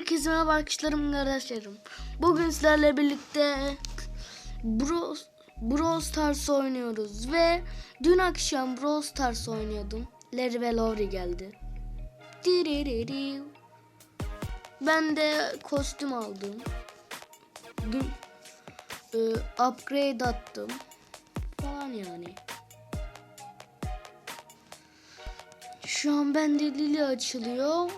Herkese merhaba arkadaşlarım kardeşlerim. Bugün sizlerle birlikte Bro, Brawl Stars oynuyoruz ve dün akşam Brawl Stars oynuyordum. Larry ve Lori geldi. Ben de kostüm aldım. Dün e, upgrade attım falan yani. Şu an bende Lili açılıyor.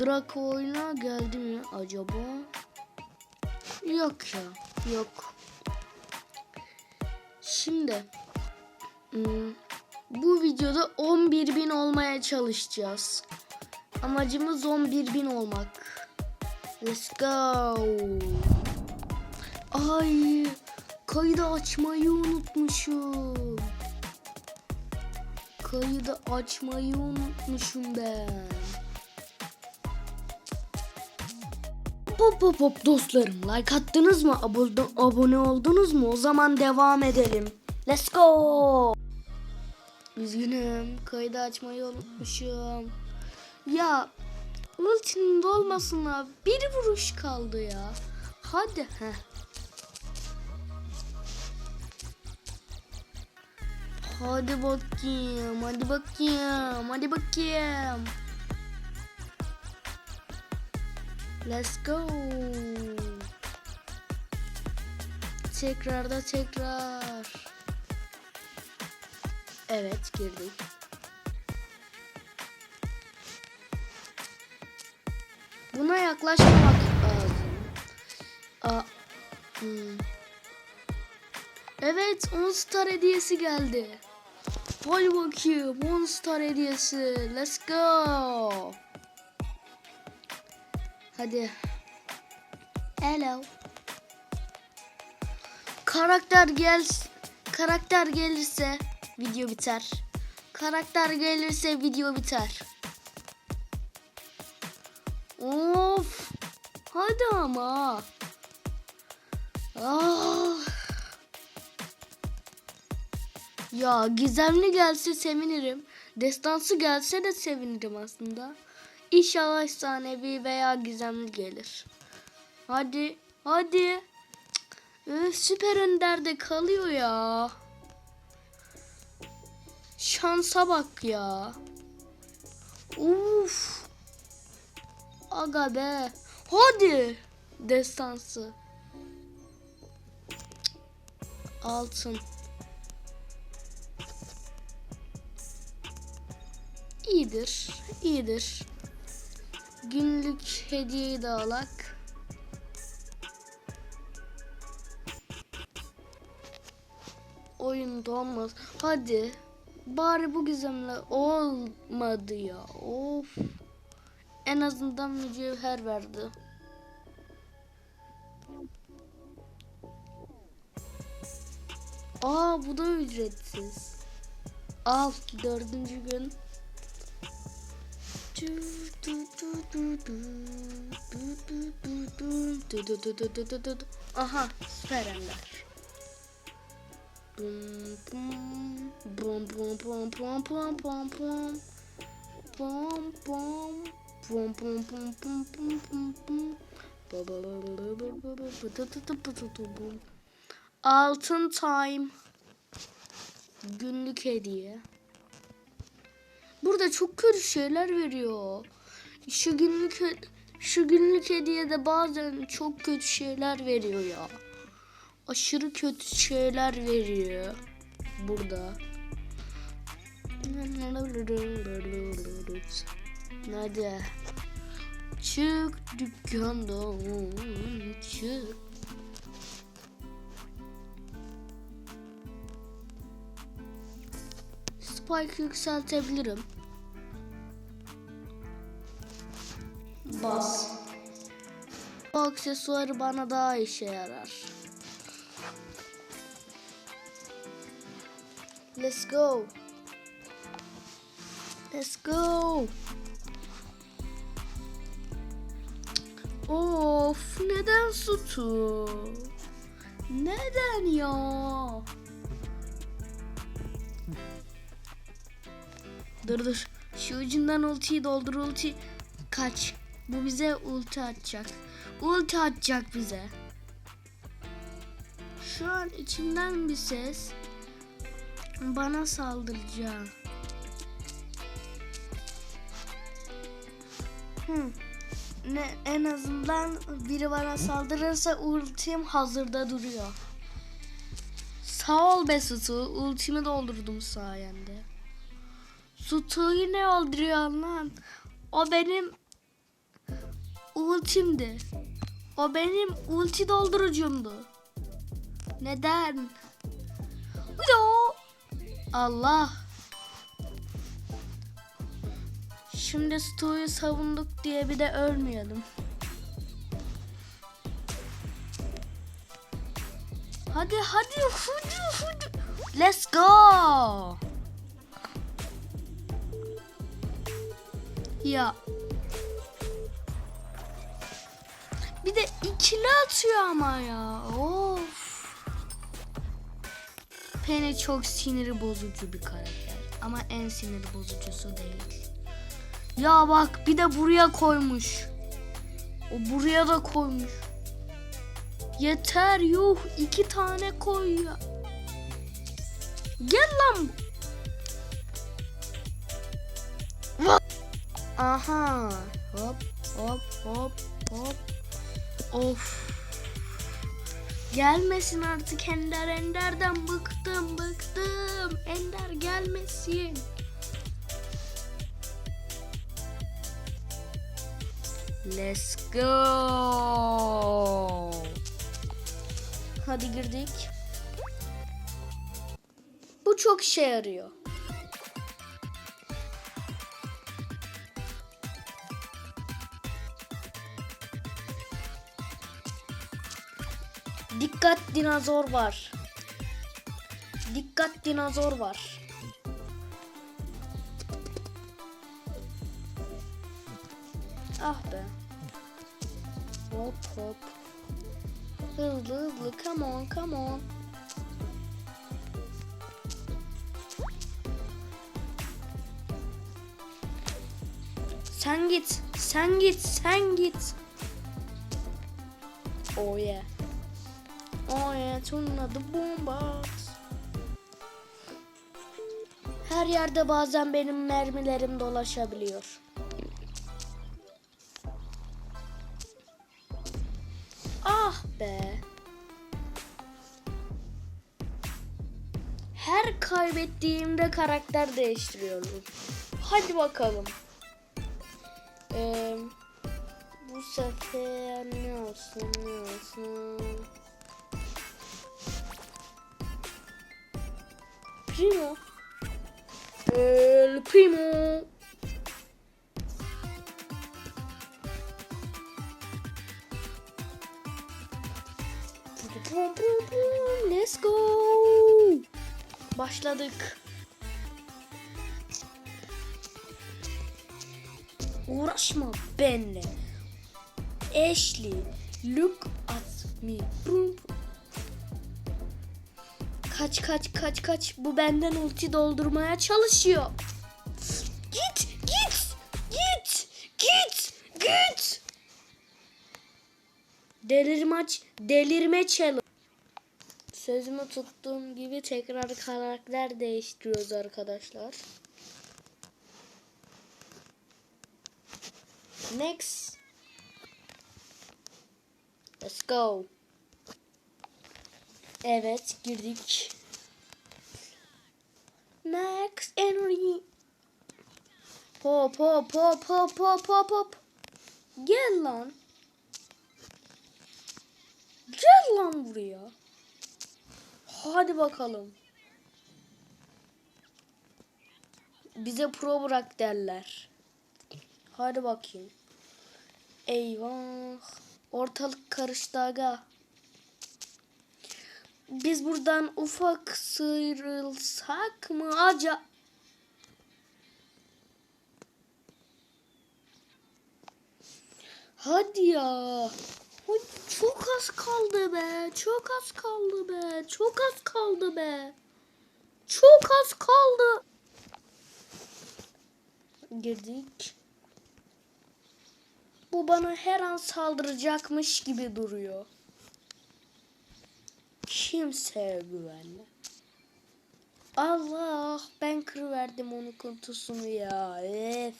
Draco oyuna geldi mi acaba? Yok ya, yok. Şimdi hmm, bu videoda 11.000 olmaya çalışacağız. Amacımız 11.000 olmak. Let's go. Ay, kaydı açmayı unutmuşum. Kaydı açmayı unutmuşum ben. Hop hop hop dostlarım like attınız mı? Abone, abone oldunuz mu? O zaman devam edelim. Let's go. Üzgünüm kaydı açmayı unutmuşum. Ya ultinin dolmasına bir vuruş kaldı ya. Hadi. Heh. Hadi bakayım, hadi bakayım, hadi bakayım. Let's go. Tekrar da tekrar. Evet girdik. Buna yaklaşmamak lazım. Aa, hmm. Evet 10 star hediyesi geldi. Hadi bakayım 10 star hediyesi. Let's go. Hadi. Hello. Karakter gel karakter gelirse video biter. Karakter gelirse video biter. Of. Hadi ama. Ah. Ya gizemli gelse sevinirim. Destansı gelse de sevinirim aslında. İnşallah efsanevi veya gizemli gelir. Hadi, hadi. Öf, süper önderde kalıyor ya. Şansa bak ya. Uf. Aga be. Hadi. Destansı. Altın. İyidir, iyidir. Günlük hediyeyi de alak. Oyun olmaz. Hadi. Bari bu gizemle olmadı ya. Of. En azından mücevher verdi. Aa bu da ücretsiz. Al dördüncü gün. Aha süper ender. Altın time günlük hediye. Burada çok kötü şeyler veriyor. Şu günlük şu günlük hediyede bazen çok kötü şeyler veriyor ya. Aşırı kötü şeyler veriyor burada. Hadi. Çık dükkandan çık. Spike yükseltebilirim. Bas. Bu aksesuarı bana daha işe yarar. Let's go. Let's go. Of neden sütü? Neden ya? Dur dur. Şu ucundan ultiyi doldur ulti. Kaç. Bu bize ulti atacak. Ulti atacak bize. Şu an içimden bir ses bana saldıracak. Hmm. Ne en azından biri bana saldırırsa ultim hazırda duruyor. Sağ ol be Sutu. Ultimi doldurdum sayende. Sutu'yu ne öldürüyor lan? O benim ultimdi. O benim ulti doldurucumdu. Neden? Yo! Allah. Şimdi Stu'yu savunduk diye bir de ölmeyelim. Hadi hadi hadi hadi. Let's go. Ya. Bir de ikili atıyor ama ya. Of. Penny çok sinir bozucu bir karakter. Ama en sinir bozucusu değil. Ya bak bir de buraya koymuş. O buraya da koymuş. Yeter yuh iki tane koy ya. Gel lan. Aha. Hop hop hop hop. Of. Gelmesin artık Ender Ender'den bıktım bıktım. Ender gelmesin. Let's go. Hadi girdik. Bu çok işe yarıyor. Dikkat dinozor var. Dikkat dinozor var. Ah be. Hop hop. Hızlı hızlı come on come on. Sen git, sen git, sen git. Oh yeah. Oh yeah, turna the boombox. Her yerde bazen benim mermilerim dolaşabiliyor. Ah be. Her kaybettiğimde karakter değiştiriyorum. Hadi bakalım. Ee, bu sefer ne olsun ne olsun. Primo. El Primo. Let's go. Başladık. Uğraşma benimle. Ashley, look at me. Pum. Kaç kaç kaç kaç. Bu benden ulti doldurmaya çalışıyor. Git git git git git. Delirmaç delirme challenge. Sözümü tuttuğum gibi tekrar karakter değiştiriyoruz arkadaşlar. Next. Let's go. Evet girdik. Max Henry. Hop hop hop hop hop hop hop. Gel lan. Gel lan buraya. Hadi bakalım. Bize pro bırak derler. Hadi bakayım. Eyvah. Ortalık karıştı aga. Biz buradan ufak sıyrılsak mı acaba? Hadi ya. Çok az kaldı be. Çok az kaldı be. Çok az kaldı be. Çok az kaldı. Girdik. Bu bana her an saldıracakmış gibi duruyor. Kimseye güvenme. Allah ben kırıverdim onun kutusunu ya. Ef.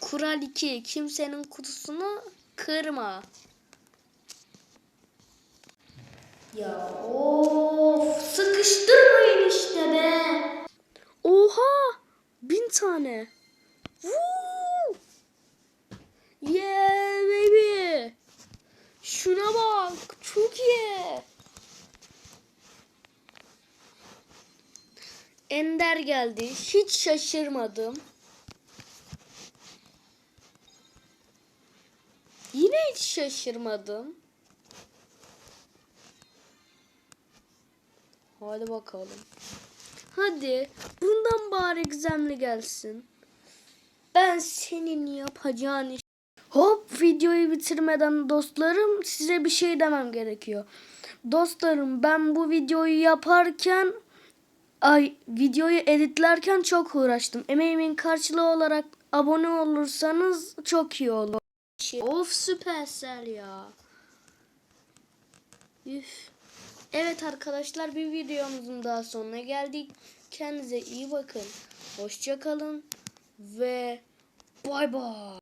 Kural 2. Kimsenin kutusunu kırma. Ya of sıkıştırmayın işte be. Oha bin tane. Woo! Yeah baby. Şuna bak çok iyi. Ender geldi. Hiç şaşırmadım. Yine hiç şaşırmadım. Hadi bakalım. Hadi bundan bari gizemli gelsin. Ben senin yapacağın iş... Hop videoyu bitirmeden dostlarım size bir şey demem gerekiyor. Dostlarım ben bu videoyu yaparken ay videoyu editlerken çok uğraştım. Emeğimin karşılığı olarak abone olursanız çok iyi olur. Of süpersel ya. Üf. Evet arkadaşlar bir videomuzun daha sonuna geldik. Kendinize iyi bakın. Hoşça kalın ve bay bay.